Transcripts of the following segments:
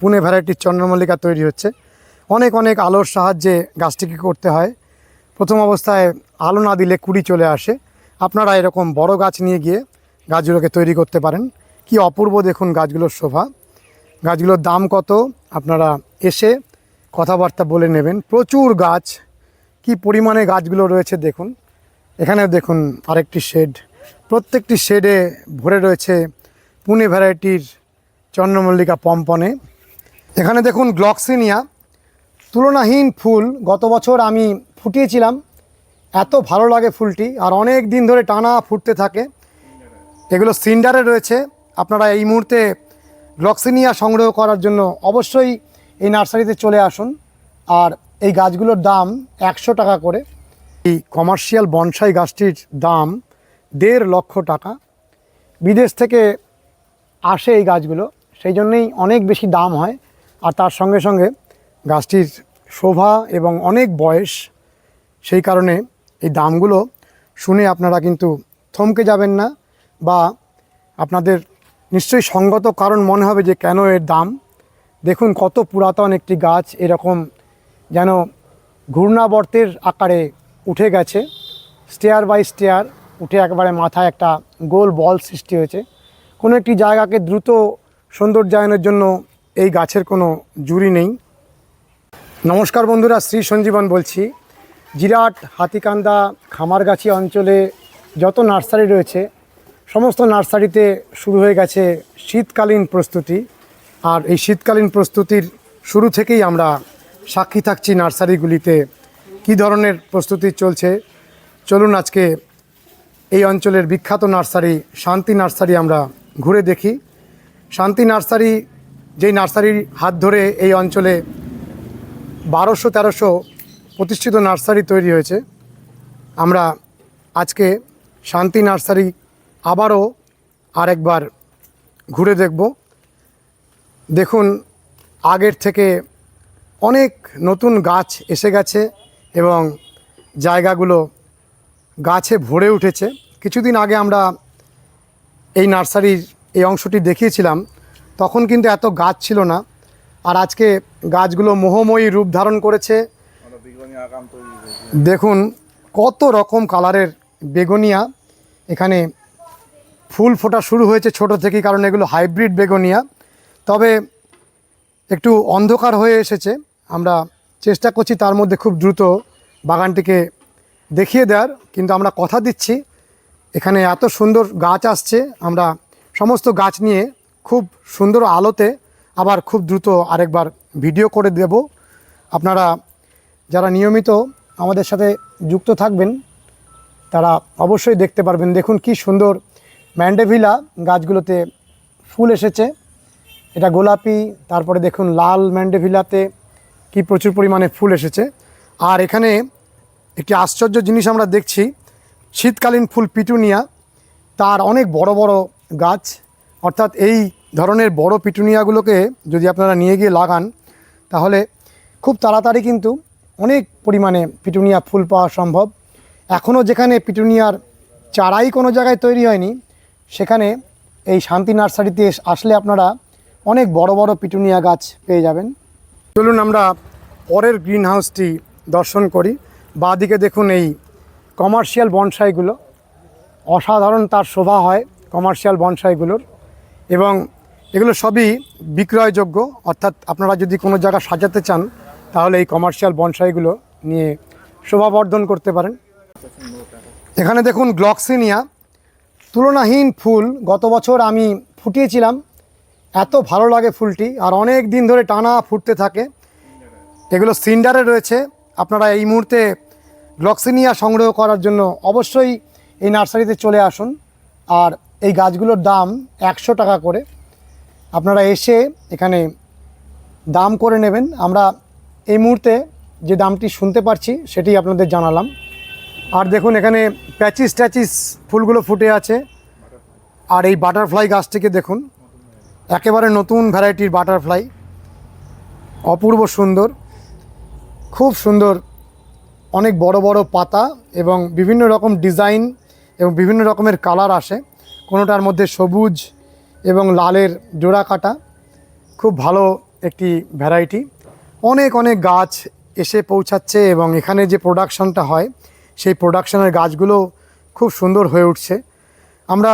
পুনে ভ্যারাইটির চন্দ্রমল্লিকা তৈরি হচ্ছে। অনেক অনেক আলোর সাহায্যে গাছটিকে করতে হয়। প্রথম অবস্থায় আলো না দিলে কুড়ি চলে আসে। আপনারা এরকম বড় গাছ নিয়ে গিয়ে গাছগুলোকে তৈরি করতে পারেন। কি অপূর্ব দেখুন গাছগুলোর শোভা। গাছগুলোর দাম কত? আপনারা এসে কথাবার্তা বলে নেবেন। প্রচুর গাছ। কি পরিমাণে গাছগুলো রয়েছে দেখুন। এখানে দেখুন আরেকটি শেড। প্রত্যেকটি শেডে ভরে রয়েছে পুনে ভ্যারাইটির চন্দ্রমল্লিকা পম্পনে। এখানে দেখুন গ্লক্সিনিয়া। তুলনাহীন ফুল, গত বছর আমি ফুটিয়েছিলাম। এত ভালো লাগে ফুলটি, আর অনেক দিন ধরে টানা ফুটতে থাকে। এগুলো সিন্ডারে রয়েছে। আপনারা এই মুহূর্তে গ্লক্সিনিয়া সংগ্রহ করার জন্য অবশ্যই এই নার্সারিতে চলে আসুন। আর এই গাছগুলোর দাম একশো টাকা করে। এই কমার্শিয়াল বনসাই গাছটির দাম দেড় লক্ষ টাকা। বিদেশ থেকে আসে এই গাছগুলো, সেই জন্যেই অনেক বেশি দাম হয়। আর তার সঙ্গে সঙ্গে গাছটির শোভা এবং অনেক বয়স, সেই কারণে এই দামগুলো শুনে আপনারা কিন্তু থমকে যাবেন না বা আপনাদের নিশ্চয়ই সঙ্গত কারণ মনে হবে যে কেন এর দাম। দেখুন কত পুরাতন একটি গাছ, এরকম যেন ঘূর্ণাবর্তের আকারে উঠে গেছে। স্টেয়ার বাই স্টেয়ার উঠে একবারে মাথায় একটা গোল বল সৃষ্টি হয়েছে। কোনো একটি জায়গাকে দ্রুত সৌন্দর্যায়নের জন্য এই গাছের কোনো জুড়ি নেই। নমস্কার বন্ধুরা, শ্রী সঞ্জীবন বলছি। জিরাট, হাতিকান্দা, খামারগাছি অঞ্চলে যত নার্সারি রয়েছে, সমস্ত নার্সারিতে শুরু হয়ে গেছে শীতকালীন প্রস্তুতি। আর এই শীতকালীন প্রস্তুতির শুরু থেকেই আমরা সাক্ষী থাকছি নার্সারিগুলিতে। কী ধরনের প্রস্তুতি চলছে? চলুন আজকে এই অঞ্চলের বিখ্যাত নার্সারি, শান্তি নার্সারি আমরা ঘুরে দেখি। শান্তি নার্সারি যেই নার্সারির হাত ধরে এই অঞ্চলে বারোশো তেরোশো প্রতিষ্ঠিত নার্সারি তৈরি হয়েছে। আমরা আজকে শান্তি নার্সারি আবারও আরেকবার ঘুরে দেখব। দেখুন, আগের থেকে অনেক নতুন গাছ এসে গেছে এবং জায়গাগুলো গাছে ভরে উঠেছে। কিছুদিন আগে আমরা এই নার্সারির এই অংশটি দেখিয়েছিলাম। তখন কিন্তু এত গাছ ছিল না। আর আজকে গাছগুলো মোহময়ী রূপ ধারণ করেছে। দেখুন, কত রকম কালারের বেগুনিয়া। এখানে ফুল ফোটা শুরু হয়েছে ছোট থেকেই, কারণ এগুলো হাইব্রিড বেগুনিয়া। তবে একটু অন্ধকার হয়ে এসেছে। আমরা চেষ্টা করছি তার মধ্যে খুব দ্রুত বাগানটিকে দেখিয়ে দেওয়ার, কিন্তু আমরা কথা দিচ্ছি। এখানে এত সুন্দর গাছ আসছে। আমরা সমস্ত গাছ নিয়ে খুব সুন্দর আলোতে আবার খুব দ্রুত আরেকবার ভিডিও করে দেব। আপনারা যারা নিয়মিত আমাদের সাথে যুক্ত থাকবেন, তারা অবশ্যই দেখতে পারবেন। দেখুন কি সুন্দর ম্যান্ডেভিলা গাছগুলোতে ফুল এসেছে। এটা গোলাপি, তারপরে দেখুন লাল ম্যান্ডেভিলাতে কি প্রচুর পরিমাণে ফুল এসেছে। আর এখানে একটি আশ্চর্য জিনিস আমরা দেখছি, শীতকালীন ফুল পিটুনিয়া, তার অনেক বড় বড় গাছ। অর্থাৎ এই ধরনের বড় পিটুনিয়াগুলোকে যদি আপনারা নিয়ে গিয়ে লাগান, তাহলে খুব তাড়াতাড়ি কিন্তু অনেক পরিমাণে পিটুনিয়া ফুল পাওয়া সম্ভব। এখনও যেখানে পিটুনিয়ার চারাই কোনো জায়গায় তৈরি হয়নি, সেখানে এই শান্তি নার্সারিতে আসলে আপনারা অনেক বড় বড় পিটুনিয়া গাছ পেয়ে যাবেন। চলুন আমরা পরের গ্রিন হাউসটি দর্শন করি। বাঁদিকে দেখুন এই কমার্শিয়াল বনসাইগুলো। অসাধারণ তার শোভা হয় কমার্শিয়াল বনসাইগুলোর। এবং এগুলো সবই বিক্রয়যোগ্য, অর্থাৎ আপনারা যদি কোনো জায়গা সাজাতে চান, তাহলে এই কমার্শিয়াল বনসাইগুলো নিয়ে শোভাবর্ধন করতে পারেন। এখানে দেখুন গ্লক্সিনিয়া তুলনাহীন ফুল, গত বছর আমি ফুটিয়েছিলাম। এত ভালো লাগে ফুলটি, আর অনেক দিন ধরে টানা ফুটতে থাকে। এগুলো সিন্ডারে রয়েছে। আপনারা এই মুহূর্তে গ্লক্সিনিয়া সংগ্রহ করার জন্য অবশ্যই এই নার্সারিতে চলে আসুন। আর এই গাছগুলোর দাম একশো টাকা করে। আপনারা এসে এখানে দাম করে নেবেন। আমরা এই মুহূর্তে যে দামটি শুনতে পারছি, সেটি আপনাদের জানালাম। আর দেখুন, এখানে প্যাচিস ট্যাচিস ফুলগুলো ফুটে আছে। আর এই বাটারফ্লাই গাছটিকে দেখুন, একেবারে নতুন ভ্যারাইটির বাটারফ্লাই। অপূর্ব সুন্দর, খুব সুন্দর, অনেক বড় বড় পাতা এবং বিভিন্ন রকম ডিজাইন এবং বিভিন্ন রকমের কালার আসে। কোনোটার মধ্যে সবুজ এবং লালের জোড়া কাটা। খুব ভালো একটি ভ্যারাইটি অনেক অনেক গাছ এসে পৌঁছাচ্ছে এবং এখানে যে প্রোডাকশনটা হয়, সেই প্রোডাকশনের গাছগুলো খুব সুন্দর হয়ে উঠছে। আমরা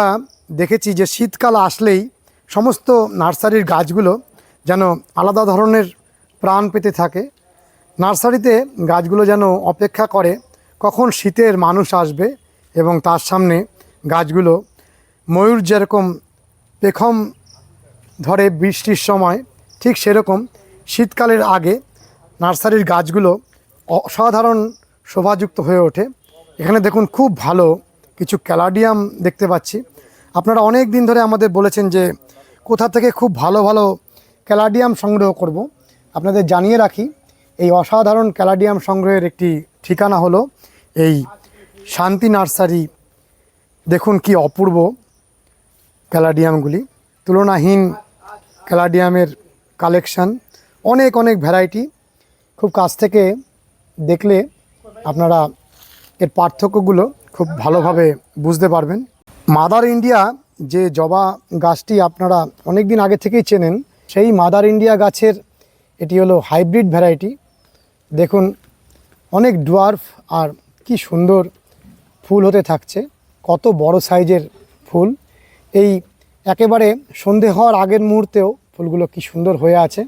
দেখেছি যে শীতকাল আসলেই সমস্ত নার্সারির গাছগুলো যেন আলাদা ধরনের প্রাণ পেতে থাকে। নার্সারিতে গাছগুলো যেন অপেক্ষা করে কখন শীতের মানুষ আসবে এবং তার সামনে গাছগুলো ময়ূর যেরকম পেখম ধরে বৃষ্টির সময়, ঠিক সেরকম শীতকালের আগে নার্সারির গাছগুলো অসাধারণ শোভাযুক্ত হয়ে ওঠে। এখানে দেখুন খুব ভালো কিছু ক্যালাডিয়াম দেখতে পাচ্ছি। আপনারা অনেক দিন ধরে আমাদের বলেছেন যে কোথা থেকে খুব ভালো ভালো ক্যালাডিয়াম সংগ্রহ করব। আপনাদের জানিয়ে রাখি, এই অসাধারণ ক্যালাডিয়াম সংগ্রহের একটি ঠিকানা হলো এই শান্তি নার্সারি। দেখুন কি অপূর্ব। ক্যালাডিয়ামগুলি, তুলনাহীন ক্যালাডিয়ামের কালেকশান, অনেক অনেক ভ্যারাইটি খুব কাছ থেকে দেখলে আপনারা এর পার্থক্যগুলো খুব ভালোভাবে বুঝতে পারবেন। মাদার ইন্ডিয়া যে জবা গাছটি আপনারা অনেক দিন আগে থেকেই চেনেন, সেই মাদার ইন্ডিয়া গাছের এটি হলো হাইব্রিড ভ্যারাইটি দেখুন, অনেক ডুয়ার্ফ আর কি সুন্দর ফুল হতে থাকছে, কত বড় সাইজের ফুল। এই একেবারে সন্ধে হওয়ার আগের মুহূর্তেও ফুলগুলো কি সুন্দর হয়ে আছে।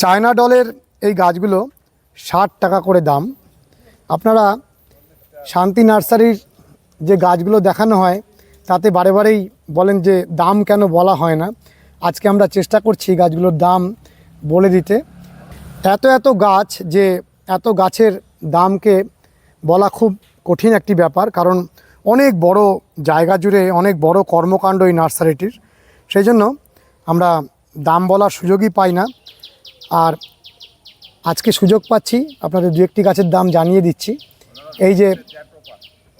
চায়না ডলের এই গাছগুলো ষাট টাকা করে দাম। আপনারা শান্তি নার্সারির যে গাছগুলো দেখানো হয়, তাতে বারে বারেই বলেন যে দাম কেন বলা হয় না। আজকে আমরা চেষ্টা করছি গাছগুলোর দাম বলে দিতে। এত এত গাছ যে এত গাছের দামকে বলা খুব কঠিন একটি ব্যাপার, কারণ অনেক বড় জায়গা জুড়ে অনেক বড় কর্মকাণ্ড এই নার্সারিটির। সেই জন্য আমরা দাম বলার সুযোগই পাই না। আর আজকে সুযোগ পাচ্ছি, আপনাদের দু একটি গাছের দাম জানিয়ে দিচ্ছি। এই যে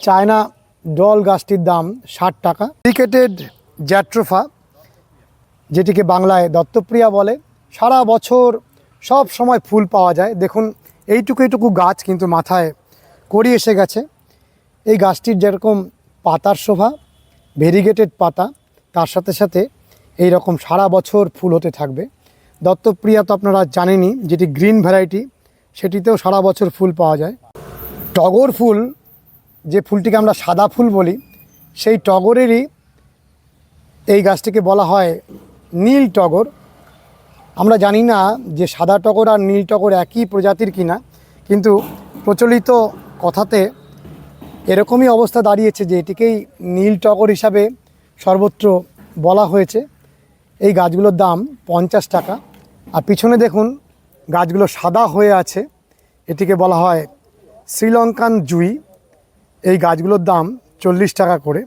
চায়না ডল গাছটির দাম ষাট টাকা। ক্রিকেটেড জ্যাট্রোফা, যেটিকে বাংলায় দত্তপ্রিয়া বলে, সারা বছর সব সময় ফুল পাওয়া যায়। দেখুন, এইটুকু এইটুকু গাছ কিন্তু মাথায় করি এসে গেছে। এই গাছটির যেরকম পাতার শোভা ভেরিগেটেড পাতা, তার সাথে সাথে এই রকম সারা বছর ফুল হতে থাকবে। দত্তপ্রিয়া তো আপনারা জানেনই, যেটি গ্রিন ভ্যারাইটি সেটিতেও সারা বছর ফুল পাওয়া যায়। টগর ফুল, যে ফুলটিকে আমরা সাদা ফুল বলি, সেই টগরেরই এই গাছটিকে বলা হয় নীল টগর। আমরা জানি না যে সাদা টগর আর নীল টগর একই প্রজাতির কিনা, কিন্তু প্রচলিত কথাতে এরকমই অবস্থা দাঁড়িয়েছে যে এটিকেই নীল টগর হিসাবে সর্বত্র বলা হয়েছে। এই গাছগুলোর দাম পঞ্চাশ টাকা। আর পিছনে দেখুন, গাছগুলো সাদা হয়ে আছে। এটিকে বলা হয় শ্রীলঙ্কান জুই। এই গাছগুলোর দাম চল্লিশ টাকা করে।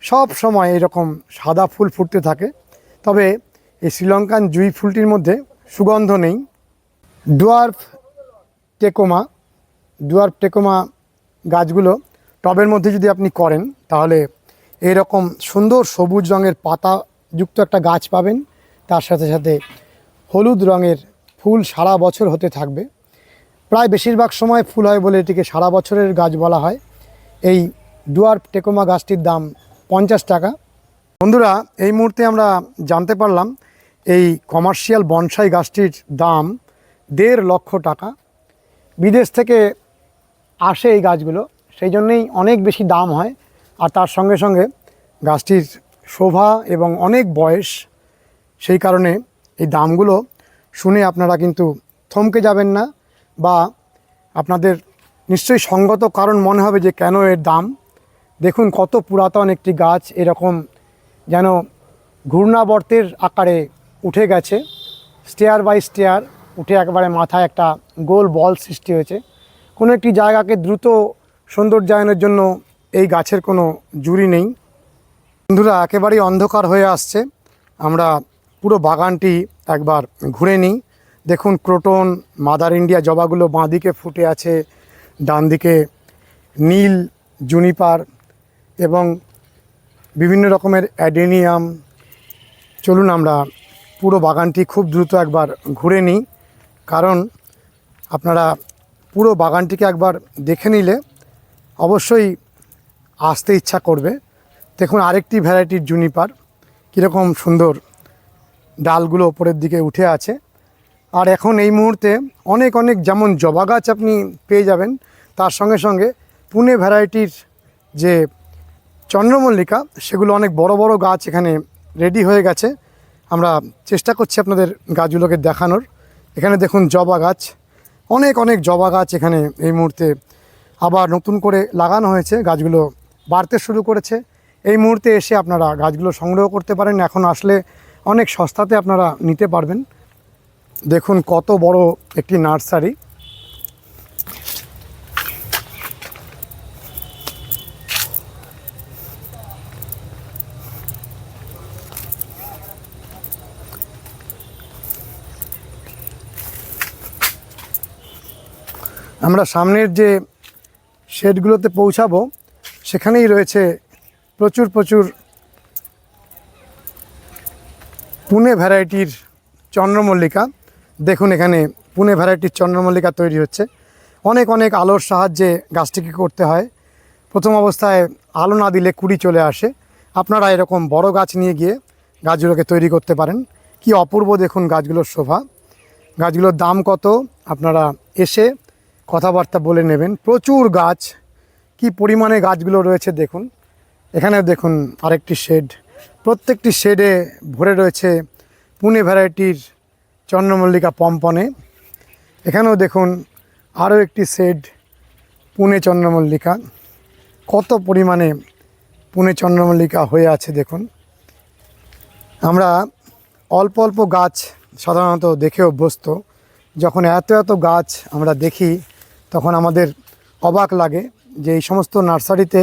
সব সময় এরকম সাদা ফুল ফুটতে থাকে। তবে এই শ্রীলঙ্কান জুই ফুলটির মধ্যে সুগন্ধ নেই। ডুয়ার্ফ টেকোমা ডুয়ার্ফ টেকোমা গাছগুলো টবের মধ্যে যদি আপনি করেন, তাহলে এরকম সুন্দর সবুজ রঙের পাতাযুক্ত একটা গাছ পাবেন। তার সাথে সাথে হলুদ রঙের ফুল সারা বছর হতে থাকবে। প্রায় বেশিরভাগ সময় ফুল হয় বলে এটিকে সারা বছরের গাছ বলা হয়। এই ডুয়ার্ফ টেকোমা গাছটির দাম পঞ্চাশ টাকা। বন্ধুরা, এই মুহূর্তে আমরা জানতে পারলাম, এই কমার্শিয়াল বনসাই গাছটির দাম দেড় লক্ষ টাকা। বিদেশ থেকে আসে এই গাছগুলো। সেই জন্যেই অনেক বেশি দাম হয়। আর তার সঙ্গে সঙ্গে গাছটির শোভা এবং অনেক বয়স, সেই কারণে এই দামগুলো শুনে আপনারা কিন্তু থমকে যাবেন না বা আপনাদের নিশ্চয়ই সঙ্গত কারণ মনে হবে যে কেন এর দাম। দেখুন কত পুরাতন একটি গাছ, এরকম যেন ঘূর্ণাবর্তের আকারে উঠে গেছে। স্টেয়ার বাই স্টেয়ার উঠে একবারে মাথায় একটা গোল বল সৃষ্টি হয়েছে। কোনো একটি জায়গাকে দ্রুত সৌন্দর্যায়নের জন্য এই গাছের কোনো জুড়ি নেই। বন্ধুরা, একেবারেই অন্ধকার হয়ে আসছে। আমরা পুরো বাগানটি একবার ঘুরে নিই। দেখুন, ক্রোটন, মাদার ইন্ডিয়া জবাগুলো বাঁ দিকে ফুটে আছে ডান দিকে নীল, জুনিপার এবং বিভিন্ন রকমের অ্যাডেনিয়াম। চলুন আমরা পুরো বাগানটি খুব দ্রুত একবার ঘুরে নিই, কারণ আপনারা পুরো বাগানটিকে একবার দেখে নিলে অবশ্যই আসতে ইচ্ছা করবে। দেখুন, আরেকটি ভ্যারাইটির জুনিপার কীরকম সুন্দর ডালগুলো ওপরের দিকে উঠে আছে। আর এখন এই মুহূর্তে অনেক অনেক যেমন জবা গাছ আপনি পেয়ে যাবেন, তার সঙ্গে সঙ্গে পুনে ভ্যারাইটির যে চন্দ্রমল্লিকা, সেগুলো অনেক বড় বড় গাছ এখানে রেডি হয়ে গেছে। আমরা চেষ্টা করছি আপনাদের গাছগুলোকে দেখানোর। এখানে দেখুন জবা গাছ, অনেক অনেক জবা গাছ এখানে এই মুহূর্তে আবার নতুন করে লাগানো হয়েছে, গাছগুলো বাড়তে শুরু করেছে। এই মুহূর্তে এসে আপনারা গাছগুলো সংগ্রহ করতে পারেন। এখন আসলে অনেক সস্তাতে আপনারা নিতে পারবেন। দেখুন কত বড় একটি নার্সারি। আমরা সামনের যে শেডগুলোতে পৌঁছাবো। সেখানেই রয়েছে প্রচুর প্রচুর পুনে ভ্যারাইটির চন্দ্রমল্লিকা। দেখুন এখানে পুনে ভ্যারাইটির চন্দ্রমল্লিকা তৈরি হচ্ছে। অনেক অনেক আলোর সাহায্যে গাছটিকে করতে হয়। প্রথম অবস্থায় আলো না দিলে কুড়ি চলে আসে। আপনারা এরকম বড় গাছ নিয়ে গিয়ে গাছগুলোকে তৈরি করতে পারেন। কি অপূর্ব দেখুন গাছগুলোর শোভা। গাছগুলোর দাম কত? আপনারা এসে কথাবার্তা বলে নেবেন। প্রচুর গাছ। কি পরিমাণে গাছগুলো রয়েছে দেখুন। এখানে দেখুন আরেকটি শেড। প্রত্যেকটি শেডে ভরে রয়েছে পুনে ভ্যারাইটির চন্দ্রমল্লিকা পম্পনে। এখানেও দেখুন আরও একটি শেড, পুনে চন্দ্রমল্লিকা। কত পরিমাণে পুনে চন্দ্রমল্লিকা হয়ে আছে দেখুন। আমরা অল্প অল্প গাছ সাধারণত দেখে অভ্যস্ত। যখন এত এত গাছ আমরা দেখি তখন আমাদের অবাক লাগে যে এই সমস্ত নার্সারিতে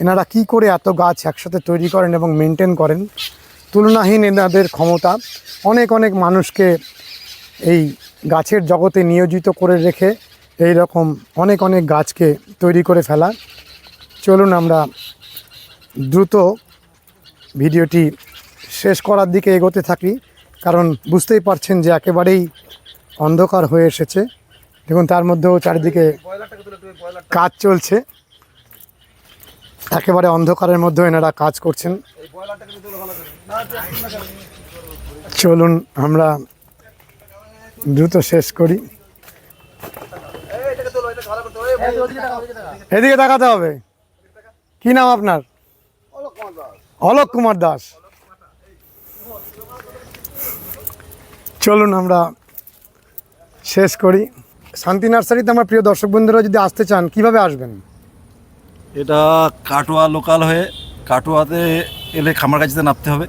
এনারা কি করে এত গাছ একসাথে তৈরি করেন এবং মেনটেন করেন। তুলনাহীন এনাদের ক্ষমতা অনেক অনেক মানুষকে এই গাছের জগতে নিয়োজিত করে রেখে এই রকম অনেক অনেক গাছকে তৈরি করে ফেলা। চলুন আমরা দ্রুত ভিডিওটি শেষ করার দিকে এগোতে থাকি, কারণ বুঝতেই পারছেন যে একেবারেই অন্ধকার হয়ে এসেছে। দেখুন, তার মধ্যেও চারিদিকে কাজ চলছে। একেবারে অন্ধকারের মধ্যেও এনারা কাজ করছেন। চলুন, আমরা দ্রুত শেষ করি। এদিকে তাকাতে হবে। কি নাম আপনার? অলোক কুমার দাস। চলুন, আমরা শেষ করি। শান্তি নার্সারিতে আমার প্রিয় দর্শক বন্ধুরা যদি আসতে চান কীভাবে আসবেন? এটা কাটোয়া লোকাল হয়ে কাটোয়াতে এলে খামারগাছিতে নামতে হবে।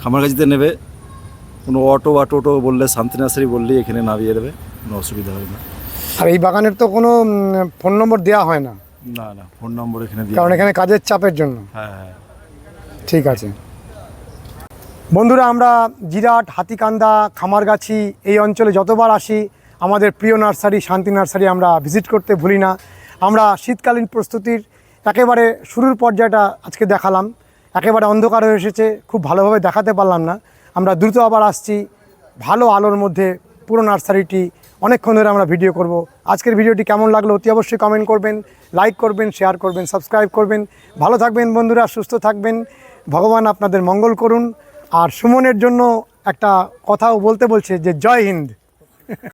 খামারগাছিতে নেবে। কোনো অটো বা টোটো বললে শান্তি নার্সারি বললেই এখানে নামিয়ে দেবে। কোনো অসুবিধা হবে না। আর এই বাগানের তো কোনো ফোন নম্বর দেওয়া হয় না। না না ফোন নম্বর এখানে কারণ এখানে কাজের চাপের জন্য। হ্যাঁ হ্যাঁ। ঠিক আছে। বন্ধুরা আমরা জিরাট হাতিকান্দা খামারগাছি এই অঞ্চলে যতবার আসি আমাদের প্রিয় নার্সারি, শান্তি নার্সারি আমরা ভিজিট করতে ভুলি না। আমরা শীতকালীন প্রস্তুতির একেবারে শুরুর পর্যায়টা আজকে দেখালাম। একেবারে অন্ধকার হয়ে এসেছে, খুব ভালোভাবে দেখাতে পারলাম না। আমরা দ্রুত আবার আসছি, ভালো আলোর মধ্যে পুরো নার্সারিটি। অনেকক্ষণ ধরে আমরা ভিডিও করব। আজকের ভিডিওটি কেমন লাগল অতি অবশ্যই কমেন্ট করবেন লাইক করবেন শেয়ার করবেন সাবস্ক্রাইব করবেন। ভালো থাকবেন বন্ধুরা, সুস্থ থাকবেন। ভগবান আপনাদের মঙ্গল করুন। আর সুমনের জন্য একটা কথাও বলতে বলছে যে, জয় হিন্দ।